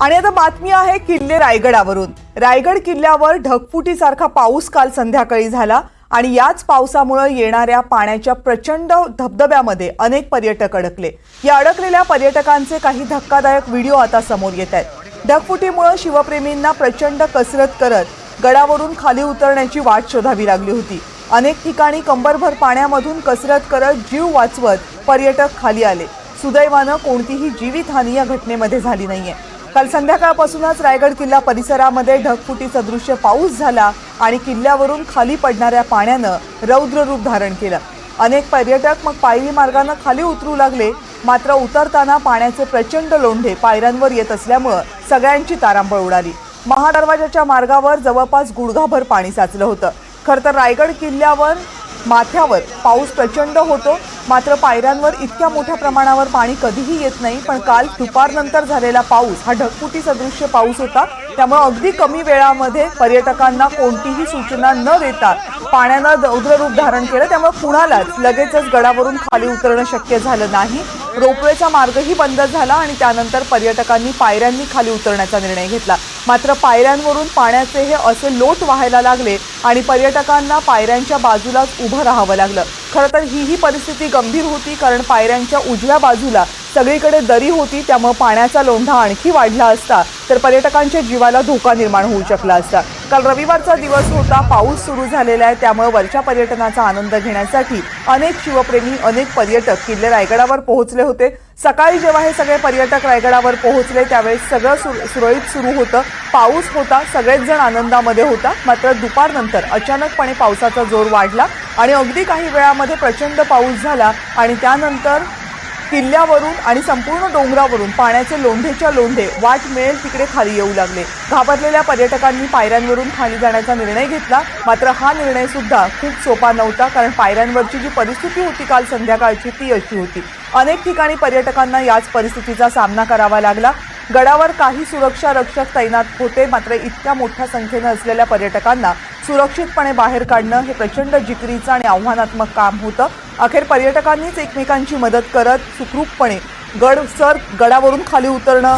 आणि आता बातमी आहे किल्ले रायगडावरून. रायगड किल्ल्यावर ढगफुटीसारखा पाऊस काल संध्याकाळी झाला आणि याच पावसामुळे येणाऱ्या पाण्याच्या प्रचंड धबधब्यामध्ये अनेक पर्यटक अडकले. या अडकलेल्या पर्यटकांचे काही धक्कादायक व्हिडिओ आता समोर येत आहेत. ढगफुटीमुळे शिवप्रेमींना प्रचंड कसरत करत गडावरून खाली उतरण्याची वाट शोधावी लागली होती. अनेक ठिकाणी कंबरभर पाण्यामधून कसरत करत जीव वाचवत पर्यटक खाली आले. सुदैवानं कोणतीही जीवितहानी या घटनेमध्ये झाली नाहीये. काल संध्याकाळपासूनच रायगड किल्ला परिसरामध्ये ढगफुटी सदृश्य पाऊस झाला आणि किल्ल्यावरून खाली पडणाऱ्या पाण्यानं रौद्र रूप धारण केलं. अनेक पर्यटक मग पायरी मार्गानं खाली उतरू लागले मात्र उतरताना पाण्याचे प्रचंड लोंढे पायऱ्यांवर येत असल्यामुळं सगळ्यांची तारांबळ उडाली. महादरवाजाच्या मार्गावर जवळपास गुडघाभर पाणी साचलं होतं. खरं तर रायगड किल्ल्यावर माथ्यावर. पाऊस प्रचंड होतो. मात्र पायऱ्यांवर इतक्या मोठ्या प्रमाणावर पाणी कधीही येत नाही. पण काल दुपारनंतर झालेला पाऊस हा ढगफुटी सदृश्य पाऊस होता. त्यामुळे अगदी कमी वेळामध्ये पर्यटकांना कोणतीही सूचना न देता पाण्यानं रौद्र रूप धारण केलं. त्यामुळे कुणालाच लगेचच गडावरून खाली उतरणं शक्य झालं नाही. रोपवेचा मार्गही बंद झाला आणि त्यानंतर पर्यटकांनी पायऱ्यांनी खाली उतरण्याचा निर्णय घेतला. मात्र पायऱ्यांवरून पाण्याचे हे असे लोट व्हायला लागले आणि पर्यटकांना पायऱ्यांच्या बाजूलाच उभं राहावं लागलं. खरं तर ही ही परिस्थिती गंभीर होती कारण पायऱ्यांच्या उजव्या बाजूला सगळीकडे दरी होती त्यामुळे पाण्याचा लोंढा आणखी वाढला असता तर पर्यटकांच्या जीवाला धोका निर्माण होऊ शकला असता. काल रविवारचा दिवस होता पाऊस सुरू झालेला आहे त्यामुळे वरच्या पर्यटनाचा आनंद घेण्यासाठी अनेक शिवप्रेमी अनेक पर्यटक किल्ले रायगडावर पोहोचले होते. सकाळी जेव्हा हे सगळे पर्यटक रायगडावर पोहोचले त्यावेळेस सगळं सुर सुरळीत सुरू होतं. पाऊस होता सगळेच जण आनंदामध्ये होता मात्र दुपारनंतर अचानकपणे पावसाचा जोर वाढला आणि अगदी काही वेळामध्ये प्रचंड पाऊस झाला आणि त्यानंतर किल्ल्यावरून आणि संपूर्ण डोंगरावरून पाण्याचे लोंढेच्या लोंढे वाट मिळेल तिकडे खाली येऊ लागले. घाबरलेल्या पर्यटकांनी पायऱ्यांवरून खाली जाण्याचा निर्णय घेतला. मात्र हा निर्णय सुद्धा खूप सोपा नव्हता कारण पायऱ्यांवरची जी परिस्थिती होती काल संध्याकाळची ती अशी होती. अनेक ठिकाणी पर्यटकांना याच परिस्थितीचा सामना करावा लागला. गडावर काही सुरक्षा रक्षक तैनात होते मात्र इतक्या मोठ्या संख्येनं असलेल्या पर्यटकांना सुरक्षितपणे बाहेर काढणं हे प्रचंड जिकरीचं आणि आव्हानात्मक काम होतं. अखेर पर्यटकांनीच एकमेकांची मदत करत सुखरूपपणे गड सर गडावरून खाली उतरणं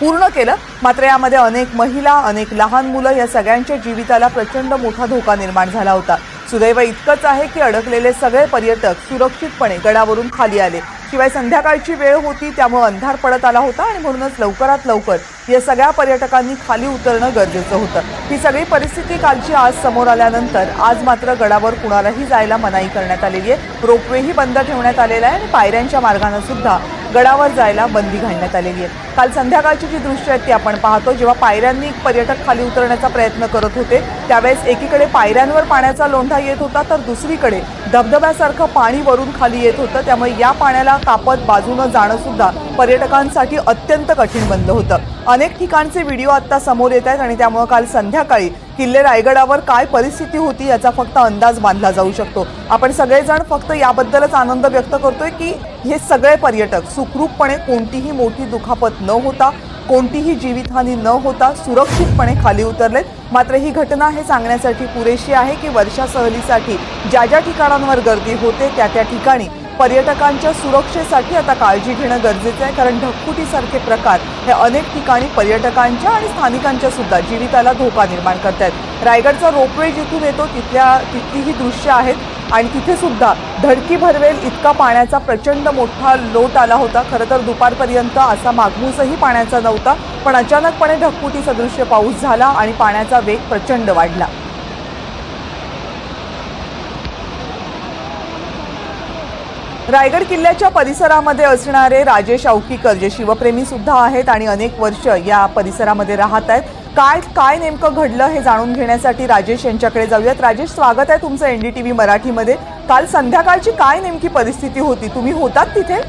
पूर्ण केलं. मात्र यामध्ये अनेक महिला अनेक लहान मुलं या सगळ्यांच्या जीविताला प्रचंड मोठा धोका निर्माण झाला होता. सुदैव इतकंच आहे की अडकलेले सगळे पर्यटक सुरक्षितपणे गडावरून खाली आले. शिवाय संध्याकाळची वेळ होती त्यामुळे अंधार पडत आला होता आणि म्हणूनच लवकरात लवकर या सगळ्या पर्यटकांनी खाली उतरणं गरजेचं होतं. ही सगळी परिस्थिती कालची आज समोर आल्यानंतर आज मात्र गडावर कुणालाही जायला मनाई करण्यात आलेली आहे. रोपवेही बंद ठेवण्यात आलेला आहे आणि पायऱ्यांच्या मार्गानं सुद्धा गडावर जायला बंदी घालण्यात आलेली आहे. काल संध्याकाळची जी दृश्य आहेत ती आपण पाहतो जेव्हा पायऱ्यांनी पर्यटक खाली उतरण्याचा प्रयत्न करत होते त्यावेळेस एकीकडे पायऱ्यांवर पाण्याचा लोंढा येत होता तर दुसरीकडे धबधब्यासारखं पाणी वरून खाली येत होतं. त्यामुळे या पाण्याला कापत बाजूनं जाणं सुद्धा पर्यटकांसाठी अत्यंत कठीण बनलं होतं. अनेक ठिकाणचे व्हिडिओ आता समोर येत आहेत आणि त्यामुळे काल संध्याकाळी किल्ले रायगडावर काय परिस्थिती होती याचा फक्त अंदाज बांधला जाऊ शकतो. आपण सगळेजण फक्त याबद्दलच आनंद व्यक्त करतोय की हे सगळे पर्यटक सुखरूपपणे कोणतीही मोठी दुखापत न होता कोणतीही जीवितहानी न होता सुरक्षितपणे खाली उतरलेत. मात्र ही घटना हे सांगण्यासाठी पुरेशी आहे की वर्षा सहलीसाठी ज्या ज्या ठिकाणांवर गर्दी होते त्या त्या ठिकाणी पर्यटकांच्या सुरक्षेसाठी आता काळजी घेणं गरजेचं आहे. कारण ढकफुटीसारखे प्रकार हे अनेक ठिकाणी पर्यटकांच्या आणि स्थानिकांच्या सुद्धा जीविताला धोका निर्माण करत आहेत रायगडचा रोपवे जिथून येतो तिथल्या तिथलीही दृश्य आहेत. आणि तिथे सुद्धा धडकी भरवेल इतका पाण्याचा प्रचंड मोठा लोट आला होता. खरं तर दुपारपर्यंत असा मागमूसही पाण्याचा नव्हता पण अचानकपणे ढकपुटी सदृश्य पाऊस झाला आणि पाण्याचा वेग प्रचंड वाढला. रायगड किल्ल्याच्या परिसरामध्ये असणारे राजेश औकीकर जे शिवप्रेमी सुद्धा आहेत आणि अनेक वर्ष या परिसरामध्ये राहत आहेत काय काय नेमकं घडलं हे जाणून घेण्यासाठी राजेश यांच्याकडे जाऊयात. राजेश स्वागत आहे तुमचं एनडीटीव्ही मराठीमध्ये. काल संध्याकाळची काय नेमकी परिस्थिती होती? तुम्ही होतात तिथे?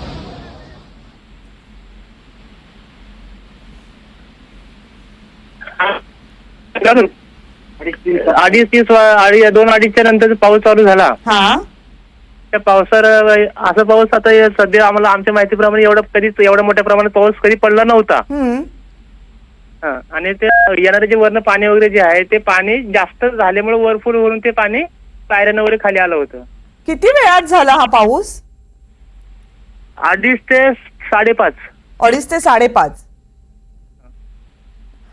अडीच तीस अडी दोन अडीचच्या नंतर पाऊस चालू झाला. त्या पावसावर असा पाऊस आता या सध्या आम्हाला आमच्या माहितीप्रमाणे एवढा कधीच एवढ्या मोठ्या प्रमाणात पाऊस कधी पडला नव्हता. आणि ते येणारे जे वरनं पाणी वगैरे जे आहे ते पाणी जास्त झाल्यामुळे वरफुल वरून ते पाणी पायऱ्यानं वगैरे खाली आलं होतं. किती वेळात झाला हा पाऊस? अडीच ते साडेपाच. अडीच ते साडेपाच.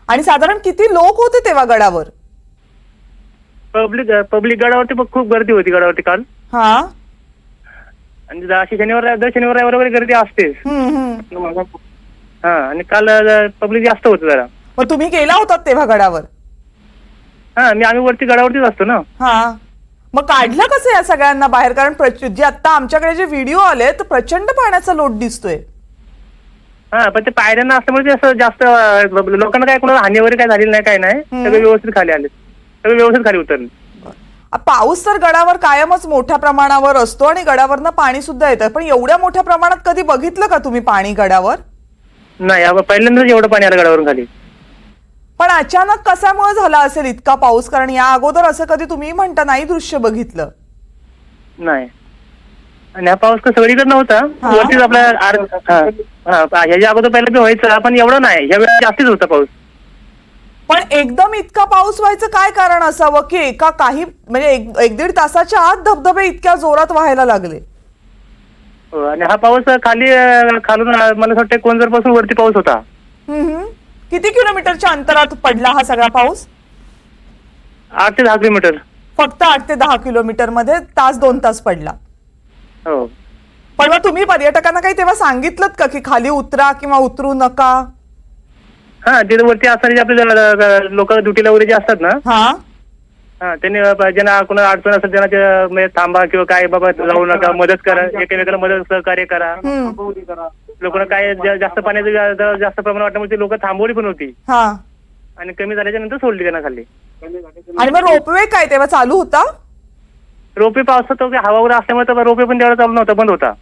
आणि साधारण किती लोक होते तेव्हा गडावर? पब्लिक पब्लिक गडावरती पण खूप गर्दी होती गडावरती काल. हा. आणि अशी शनिवार दर शनिवार रविवार वगैरे गर्दी असतेच. हम्म, हम्म. हा आणि काल पब्लिक जास्त होतं जरा. मग तुम्ही गेला होतात तेव्हा गडावर? हा मी आम्ही वरती गडावरतीच असतो ना. हा. मग काढलं कसं या सगळ्यांना बाहेर? कारण प्रच- जे आता आमच्याकडे जे व्हिडिओ आले तर प्रचंड पाण्याचा लोट दिसतोय. हा पण ते पायऱ्यांना असल्यामुळे ते असं जास्त अं, लोकांना काय कोणाला हानी वगैरे काय झालेली नाही काय नाही. सगळे व्यवस्थित खाली आले सगळे व्यवस्थित खाली उतरले. आ, पाऊस तर गडावर कायमच मोठ्या प्रमाणावर असतो आणि गडावरनं पाणी सुद्धा येतं. पण एवढ्या मोठ्या प्रमाणात कधी बघितलं का तुम्ही पाणी गडावर? नाही अब पहिल्यांदाच एवढं पाणी आलं गडावरून खाली. पण अचानक कशामुळे झाला असेल इतका पाऊस? कारण या अगोदर असं कधी तुम्ही म्हणता नाही दृश्य बघितलं. नाही. आणि हा पाऊस का सगळीकडे नव्हता हा. वरतीच आर- हा, हा, ह्याच्या अगोदर पहिला बी व्हायचा पण एवढं नाही. ह्या वेळेस जास्तीच होता पाऊस. पण एकदम इतका पाऊस व्हायचं काय कारण असावं की एका काही म्हणजे एक एक दीड तासाच्या आत धबधबे इतक्या जोरात व्हायला लागले. हो, आणि हा पाऊस खाली अं, खालून अं, मला असं वाटतं कोणजरपासून वरती पाऊस होता. हम्म. किती किलोमीटरच्या अंतरात पडला हा सगळा पाऊस? आठ ते दहा किलोमीटर. फक्त आठ ते दहा किलोमीटरमध्ये तास दोन तास पडला. हो. पण मग तुम्ही पर्यटकांना काही तेव्हा सांगितलं का की खाली उतरा किंवा उतरू नका? हा तिथे वरती असणारे जे आपले लोक ड्युटीला वगैरे जे असतात ना? हा. हा त्यांनी अं, ज्यांना कोणाला अडचण असेल त्यांना ते, अं, म्हणजे थांबा किंवा काय बाबा जाऊ नका मदत करा एकमेकांना मदत सहकार्य करा. लोकांना काय जा- जास्त पाण्याचं जा- जास्त प्रमाण वाटल्यामुळे ते लोक थांबवली पण होती. हा. आणि कमी झाल्याच्यानंतर सोडली त्यांना खाली. आणि मग रोपवे काय तेव्हा चालू होता? रोपे पावसात वगैरे हवा वगैरे असल्यामुळे तर रोपे पण तेवढा चालू नव्हता बंद होता.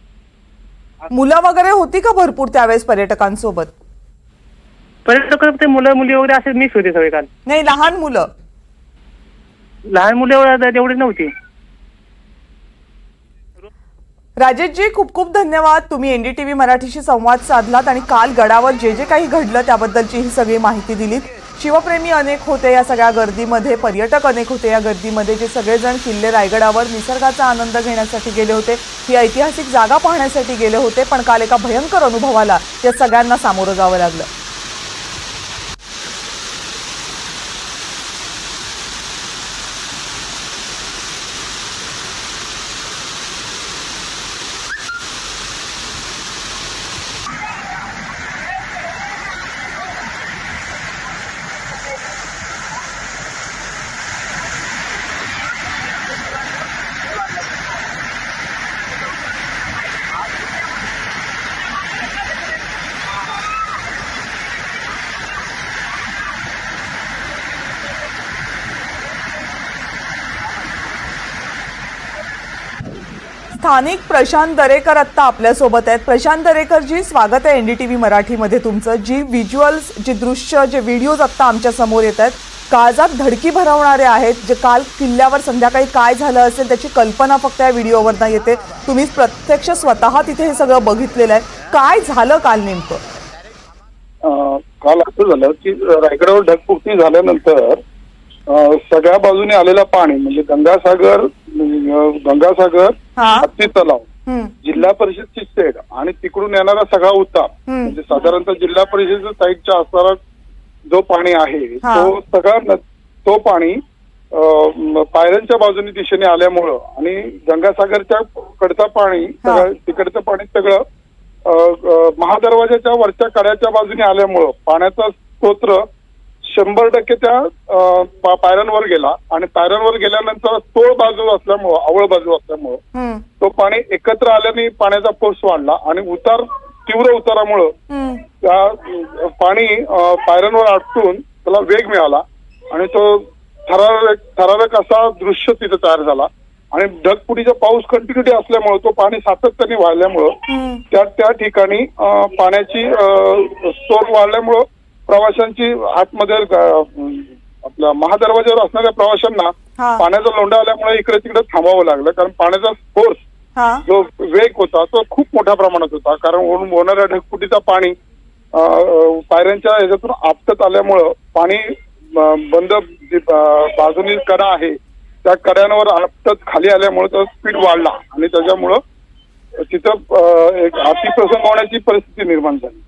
मुलं वगैरे होती का भरपूर त्यावेळेस पर्यटकांसोबत? पर्यटक ते मुलं मुली वगैरे असे मिक्स होते सगळे काल. नाही लहान मुलं. लहान मुलं एवढं तेवढी नव्हती. राजेशजी खूप खूप धन्यवाद. तुम्ही एनडीटीव्ही मराठीशी संवाद साधलात आणि काल गडावर जे जे काही घडलं त्याबद्दलची ही सगळी माहिती दिलीत. शिवप्रेमी अनेक होते या सगळ्या गर्दीमध्ये पर्यटक अनेक होते या गर्दीमध्ये जे सगळेजण किल्ले रायगडावर निसर्गाचा आनंद घेण्यासाठी गेले होते ही ऐतिहासिक जागा पाहण्यासाठी गेले होते पण काल एका भयंकर अनुभवाला या सगळ्यांना सामोरं जावं लागलं. स्थानिक प्रशांत दरेकर आत्ता आपल्यासोबत आहेत. प्रशांत दरेकरजी स्वागत आहे एनडीटीव्ही मराठीमध्ये तुमचं. जी व्हिज्युअल्स जी दृश्य जे व्हिडिओज आत्ता आमच्यासमोर येत आहेत काळजात धडकी भरवणारे आहेत जे काल किल्ल्यावर संध्याकाळी काय झालं असेल त्याची कल्पना फक्त या व्हिडिओवरनं येते. तुम्ही प्रत्यक्ष स्वतः तिथे हे सगळं बघितलेलं आहे. काय झालं काल नेमकं? काल असं झालं की रायगडावर ढगफुटी झाल्यानंतर सगळ्या बाजूने आलेलं पाणी म्हणजे गंगासागर गंगासागर हत्ती तलाव जिल्हा परिषदची सेड आणि तिकडून येणारा सगळा उतार. म्हणजे साधारणतः जिल्हा परिषद साईडच्या असणारा जो पाणी आहे. तो सगळा तो पाणी पायऱ्यांच्या बाजूने दिशेने आल्यामुळं आणि गंगासागरच्या कडचं पाणी. सगळं तिकडचं पाणी सगळं महादरवाजाच्या वरच्या कड्याच्या बाजूने आल्यामुळं पाण्याचा स्तोत्र शंभर टक्के त्या पायऱ्यांवर गेला. आणि पायऱ्यांवर गेल्यानंतर तोळ बाजू असल्यामुळं आवळ बाजू असल्यामुळं तो पाणी एकत्र आल्याने पाण्याचा फोर्स वाढला. आणि उतार तीव्र उतारामुळं. त्या पाणी पायऱ्यांवर अडकून त्याला वेग मिळाला. आणि तो थरारक थरारक असा दृश्य तिथे तयार झाला. आणि ढगफुटीचा पाऊस कंटिन्युटी असल्यामुळं तो पाणी सातत्याने वाढल्यामुळं. त्या त्या ठिकाणी पाण्याची स्रोत वाढल्यामुळं प्रवाशांची आतमध्ये आपल्या महादरवाज्यावर असणाऱ्या प्रवाशांना. पाण्याचा लोंढा आल्यामुळे इकडे तिकडे थांबावं लागलं. कारण पाण्याचा फोर्स जो वेग होता तो खूप मोठ्या प्रमाणात होता. कारण होणाऱ्या ढगफुटीचा पाणी पायऱ्यांच्या ह्याच्यातून आपटत आल्यामुळं पाणी बंद जी, बाजूनी कडा आहे त्या कड्यांवर आपटत खाली आल्यामुळे तो स्पीड वाढला. आणि त्याच्यामुळं तिथं एक अतिप्रसंग होण्याची परिस्थिती निर्माण झाली.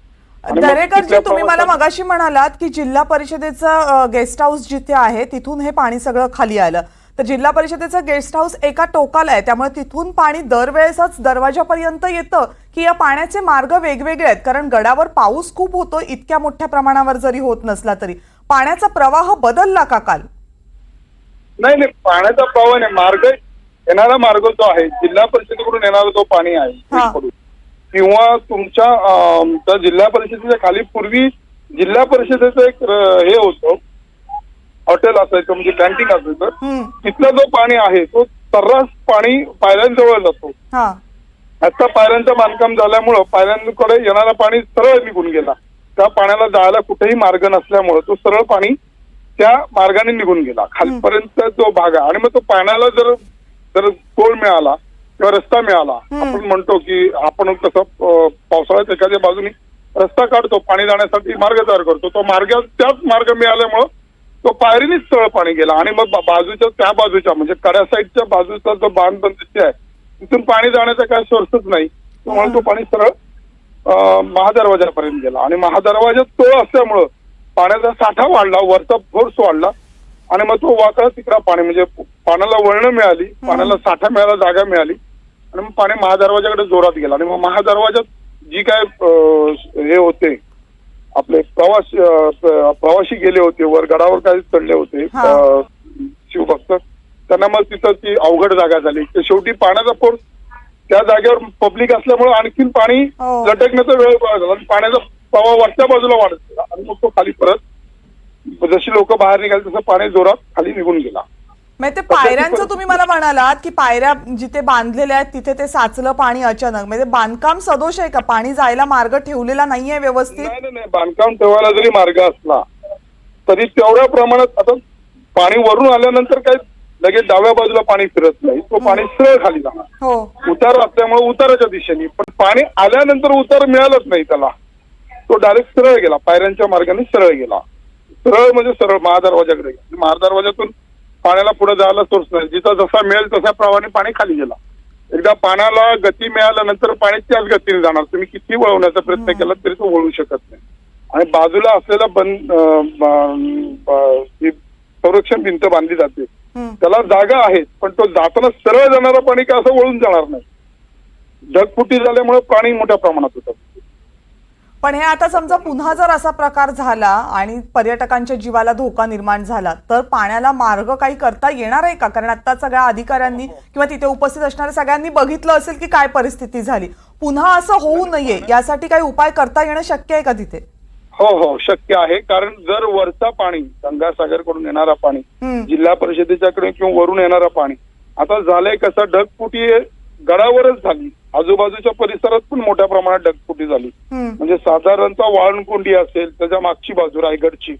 दरेकरजी तुम्ही मला मगाशी म्हणालात की जिल्हा परिषदेचं गेस्ट हाऊस जिथे आहे तिथून हे पाणी सगळं खाली आलं. तर जिल्हा परिषदेचं गेस्ट हाऊस एका टोकाला आहे त्यामुळे तिथून पाणी दरवेळेसच दरवाजापर्यंत येतं की या पाण्याचे मार्ग वेगवेगळे आहेत. कारण गडावर पाऊस खूप होतो इतक्या मोठ्या प्रमाणावर जरी होत नसला तरी. पाण्याचा प्रवाह बदलला का काल? नाही नाही पाण्याचा प्रवाह नाही. मार्ग येणारा मार्ग जो आहे जिल्हा परिषदेकडून येणारा जो पाणी आहे हा. किंवा तुमच्या जिल्हा परिषदेच्या खाली पूर्वी जिल्हा परिषदेचं एक हे होतं हॉटेल असायचं म्हणजे कॅन्टीन असायचं. तिथलं जो पाणी आहे तो सर्रास पाणी पायऱ्यांजवळ जातो. आता पायऱ्यांचं बांधकाम झाल्यामुळं पायऱ्यांकडे येणारा पाणी सरळ निघून गेला. त्या पाण्याला जायला कुठेही मार्ग नसल्यामुळं तो सरळ पाणी त्या मार्गाने निघून गेला. खालपर्यंत जो भाग आहे आणि मग तो पाण्याला जर जर तोल मिळाला किंवा रस्ता मिळाला आपण म्हणतो की आपण कसं पावसाळ्यात एखाद्या बाजूनी रस्ता काढतो पाणी जाण्यासाठी मार्ग तयार करतो तो मार्ग त्याच मार्ग मिळाल्यामुळं तो पायरीनेच सरळ पाणी गेला आणि मग बाजूच्या त्या बाजूच्या म्हणजे कड्या साईडच्या बाजूचा जो बांधबंदीची आहे तिथून पाणी जाण्याचा काही सोर्सच नाही. त्यामुळे तो पाणी सरळ महादरवाजापर्यंत गेला. आणि महादरवाजात तो असल्यामुळं पाण्याचा साठा वाढला वरचा फोर्स वाढला आणि मग तो वाकडा तिकडा पाणी म्हणजे पाण्याला वळणं मिळाली पाण्याला साठा मिळाला जागा मिळाली. आणि मग पाणी महादरवाजाकडे जोरात गेला. आणि मग महादरवाजात जी काय हे होते आपले प्रवासी अं, प्र- प्रवासी गेले होते वर गडावर काही चढले होते शिवभक्त त्यांना मग तिथं ती अवघड जागा झाली. तर शेवटी पाण्याचा फोर्स त्या जागेवर पब्लिक असल्यामुळे आणखीन पाणी हो. लटकण्याचा वेळ झाला. आणि पाण्याचा प्रवाह वरच्या बाजूला वाढत गेला. आणि मग तो खाली परत जशी लोक बाहेर निघाले तसं पाणी जोरात खाली निघून गेला. म्हणजे ते पायऱ्यांचं तुम्ही मला म्हणालात की पायऱ्या जिथे बांधलेल्या आहेत तिथे ते साचलं पाणी अचानक. म्हणजे बांधकाम सदोष आहे का? पाणी जायला मार्ग ठेवलेला नाहीये व्यवस्थित? नाही बांधकाम ठेवायला जरी मार्ग असला तरी तेवढ्या प्रमाणात आता पाणी वरून आल्यानंतर काय लगेच डाव्या बाजूला पाणी फिरत नाही. तो पाणी सरळ खाली जाणार. हो. उतार असल्यामुळे उताराच्या दिशेने. पण पाणी आल्यानंतर उतार मिळालंच नाही त्याला. तो डायरेक्ट सरळ गेला. पायऱ्यांच्या मार्गाने सरळ गेला. सरळ म्हणजे सरळ महादरवाजाकडे गेला. महादरवाजातून पाण्याला पुढे जायला सोर्स नाही. जिथं जसा मिळेल तशा प्रमाणे पाणी खाली गेला. एकदा पाण्याला गती मिळाल्यानंतर पाणी त्याच गतीने जाणार. तुम्ही किती वळवण्याचा प्रयत्न केला तरी तो वळू शकत नाही. आणि बाजूला असलेला बंद संरक्षण भिंत बांधली जाते. त्याला जागा आहे पण तो जाताना सरळ जाणारं पाणी काय असं वळून जाणार नाही. ढगफुटी झाल्यामुळे पाणी मोठ्या प्रमाणात होतं. पण हे आता समजा पुन्हा जर असा प्रकार झाला आणि पर्यटकांच्या जीवाला धोका निर्माण झाला तर पाण्याला मार्ग काही करता येणार आहे का? कारण आता सगळ्या अधिकाऱ्यांनी किंवा तिथे उपस्थित असणाऱ्या सगळ्यांनी बघितलं असेल की काय परिस्थिती झाली. पुन्हा असं होऊ नये यासाठी काही उपाय करता येणं शक्य आहे का तिथे? हो हो शक्य आहे. कारण जर वरचा पाणी गंगासागरकडून येणारा पाणी. जिल्हा परिषदेच्याकडे किंवा वरून येणारा पाणी आता झालंय कसं ढगफुटी गडावरच झाली. आजूबाजूच्या परिसरात पण मोठ्या प्रमाणात ढगफुटी झाली. म्हणजे साधारणतः वाळणकोंडी असेल त्याच्या मागची बाजू रायगडची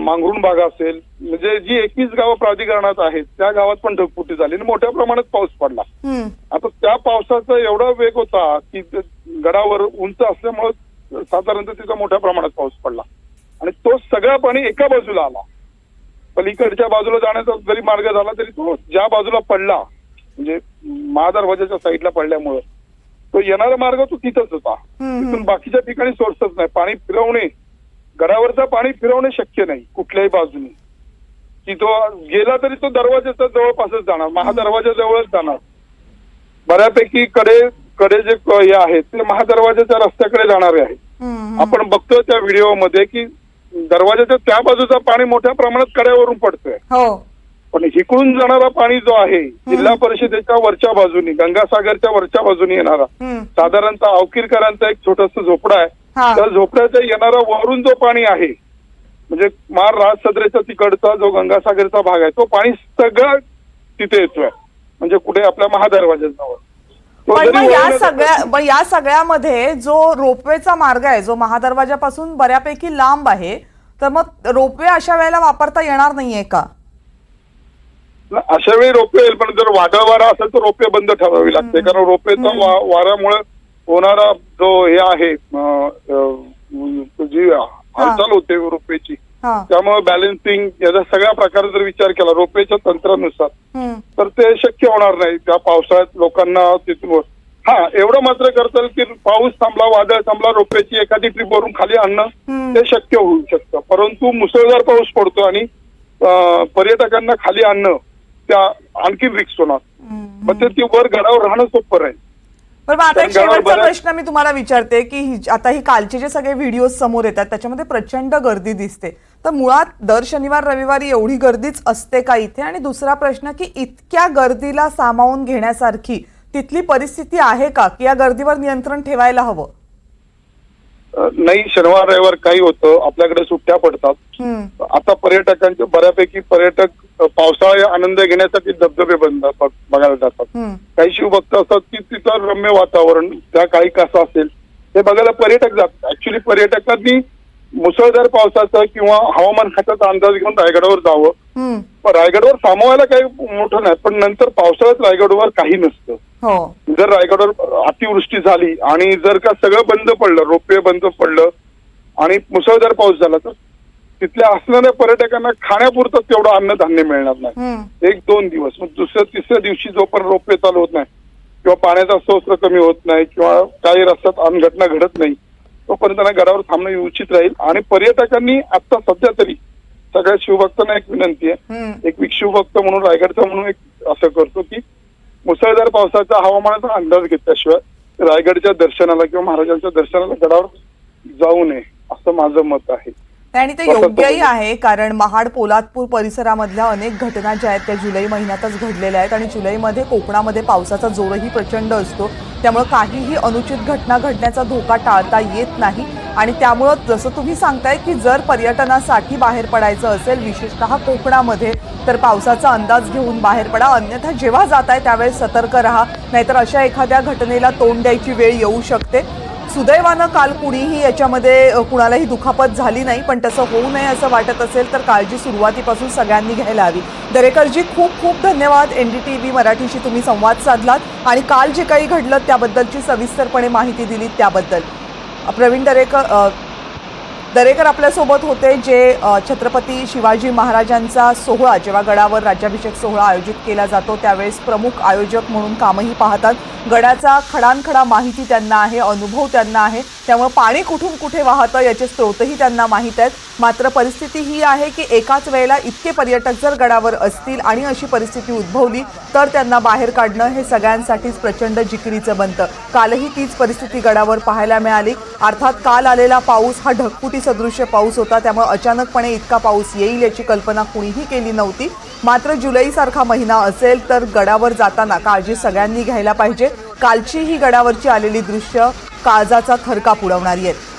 मांगरुण भाग असेल म्हणजे जी एकवीस गावं प्राधिकरणात आहेत त्या गावात पण ढगफुटी झाली आणि मोठ्या प्रमाणात पाऊस पडला. आता त्या पावसाचा एवढा वेग होता की गडावर उंच असल्यामुळे साधारणतः तिथं मोठ्या प्रमाणात पाऊस पडला आणि तो सगळा पाणी एका बाजूला आला पलीकडच्या बाजूला जाण्याचा जरी मार्ग झाला तरी तो ज्या बाजूला पडला म्हणजे महादरवाजाच्या साईडला पडल्यामुळं. तो येणारा मार्ग तो तिथंच होता. तिथून बाकीच्या ठिकाणी सोर्सच नाही. पाणी फिरवणे गडावरचं पाणी फिरवणे शक्य नाही कुठल्याही बाजूने. की तो गेला तरी तो दरवाजाच्या जवळपासच जाणार महादरवाजा जवळच जाणार. बऱ्यापैकी कडे कडे जे हे आहेत ते महादरवाजाच्या रस्त्याकडे जाणारे आहेत. आपण बघतो त्या व्हिडिओमध्ये की दरवाजाच्या त्या बाजूचा पाणी मोठ्या प्रमाणात कड्यावरून पडतोय. हो. पण हिकडून जाणारा पाणी जो आहे जिल्हा परिषदेच्या वरच्या बाजूनी गंगासागरच्या वरच्या बाजूनी येणारा. साधारणतः अवकीरकरांचा एक छोटस झोपडा आहे. त्या झोपड्याचा येणारा वरून जो पाणी आहे म्हणजे मार राज सदरेचा तिकडचा जो गंगासागरचा भाग आहे तो पाणी सगळं तिथे येतोय. म्हणजे कुठे आपल्या महादरवाज्याजवळ. तो पण जरी मग या सगळ्या या सगळ्यामध्ये जो रोपवेचा मार्ग आहे जो महादरवाजापासून बऱ्यापैकी लांब आहे तर मग रोपवे अशा वेळेला वापरता येणार नाहीये का? अशा वेळी रोपे येईल पण जर वादळ वारा असेल तर रोपे बंद ठेवावी लागते. कारण रोपेचा वा- वाऱ्यामुळे होणारा जो हे आहे जी हालचाल होते रोपेची त्यामुळे बॅलन्सिंग याचा सगळ्या प्रकारे जर विचार केला रोपेच्या तंत्रानुसार. तर ते शक्य होणार नाही. त्या पावसाळ्यात लोकांना तिथून हा एवढं मात्र करता येईल की पाऊस थांबला वादळ थांबला रोप्याची एखादी ट्रिप वरून खाली आणणं ते शक्य होऊ शकतं. परंतु मुसळधार पाऊस पडतो आणि पर्यटकांना खाली आणणं त्या आणखी रिक्स होणार. मग ते ती वर गडावर राहणं सोपं राहील. मग आता एक शेवटचा प्रश्न मी तुम्हाला विचारते की आता ही कालचे जे सगळे व्हिडिओ समोर येतात त्याच्यामध्ये प्रचंड गर्दी दिसते. तर मुळात दर शनिवार रविवारी एवढी गर्दीच असते का इथे? आणि दुसरा प्रश्न की इतक्या गर्दीला सामावून घेण्यासारखी तिथली परिस्थिती आहे का की या गर्दीवर नियंत्रण ठेवायला हवं? नाही शनिवार रविवार काही होतं. आपल्याकडे सुट्ट्या पडतात. आता पर्यटकांचे बऱ्यापैकी पर्यटक पावसाळी आनंद घेण्यासाठी धबधबे बंद असतात बघायला जातात. काही शिवभक्त असतात की तिथं रम्य वातावरण त्या काळी कसं असेल हे बघायला पर्यटक जातात. ऍक्च्युली पर्यटकांनी मुसळधार पावसाचा किंवा हवामान खात्याचा अंदाज घेऊन रायगडावर जावं. रायगडवर सामावायला काही मोठं नाही पण नंतर पावसाळ्यात रायगडवर काही नसतं. जर रायगडवर अतिवृष्टी झाली आणि जर का सगळं बंद पडलं रोपवे बंद पडलं आणि मुसळधार पाऊस झाला तर तिथल्या असणाऱ्या पर्यटकांना खाण्यापुरतं तेवढं अन्नधान्य मिळणार नाही. एक दोन दिवस. मग दुसऱ्या तिसऱ्या दिवशी जोपर्यंत रोपवे चालू होत नाही किंवा पाण्याचा स्रोत कमी होत नाही किंवा काही रस्त्यात अनघटना घडत नाही तोपर्यंत त्यांना गडावर थांबणं उचित राहील. आणि पर्यटकांनी आता सध्या तरी सगळ्या शिवभक्तांना एक विनंती आहे. एक शिवभक्त म्हणून रायगडचा म्हणून एक असं करतो की मुसळधार पावसाचा हवामानाचा अंदाज घेतल्याशिवाय रायगडच्या दर्शनाला किंवा महाराजांच्या दर्शनाला गडावर जाऊ नये असं माझं मत आहे. आणि ते योग्यही आहे कारण महाड पोलादपूर परिसरामधल्या अनेक घटना ज्या आहेत त्या जुलै महिन्यातच घडलेल्या आहेत आणि जुलैमध्ये कोकणामध्ये पावसाचा जोरही प्रचंड असतो. त्यामुळं काहीही अनुचित घटना घडण्याचा धोका टाळता येत नाही. आणि त्यामुळं जसं तुम्ही सांगताय की जर पर्यटनासाठी बाहेर पडायचं असेल विशेषतः कोकणामध्ये तर पावसाचा अंदाज घेऊन बाहेर पडा. अन्यथा जेव्हा जाताय त्यावेळेस सतर्क राहा. नाहीतर अशा एखाद्या घटनेला तोंड द्यायची वेळ येऊ शकते. सुदैवानं काल कुणीही याच्यामध्ये कुणालाही दुखापत झाली नाही पण तसं होऊ नये असं वाटत असेल तर काळजी सुरुवातीपासून सगळ्यांनी घ्यायला हवी. दरेकरजी खूप खूप धन्यवाद. एन डी टी व्ही मराठीशी तुम्ही संवाद साधलात आणि काल जे काही घडलं त्याबद्दलची सविस्तरपणे माहिती दिली त्याबद्दल. प्रवीण दरेकर दरेकर आपल्यासोबत होते जे छत्रपती शिवाजी महाराजांचा सोहळा जेव्हा गडावर राज्याभिषेक सोहळा आयोजित केला जातो त्यावेळेस प्रमुख आयोजक म्हणून कामही पाहतात. गडाचा खडानखडा माहिती त्यांना आहे अनुभव त्यांना आहे त्यामुळे पाणी कुठून कुठे वाहतं याचे स्रोतही त्यांना माहीत आहेत. मात्र परिस्थिती ही आहे की एकाच वेळेला इतके पर्यटक जर गडावर असतील आणि अशी परिस्थिती उद्भवली तर त्यांना बाहेर काढणं हे सगळ्यांसाठीच प्रचंड जिकिरीचं बनतं. कालही तीच परिस्थिती गडावर पाहायला मिळाली. अर्थात काल आलेला पाऊस हा ढगफुटी सदृश्य पाऊस होता त्यामुळे अचानकपणे इतका पाऊस येईल याची कल्पना कुणीही केली नव्हती. मात्र जुलैसारखा महिना असेल तर गडावर जाताना काळजी सगळ्यांनी घ्यायला पाहिजे. कालची ही गडावरची आलेली दृश्य काळजाचा थरकाप उडवणारी आहेत.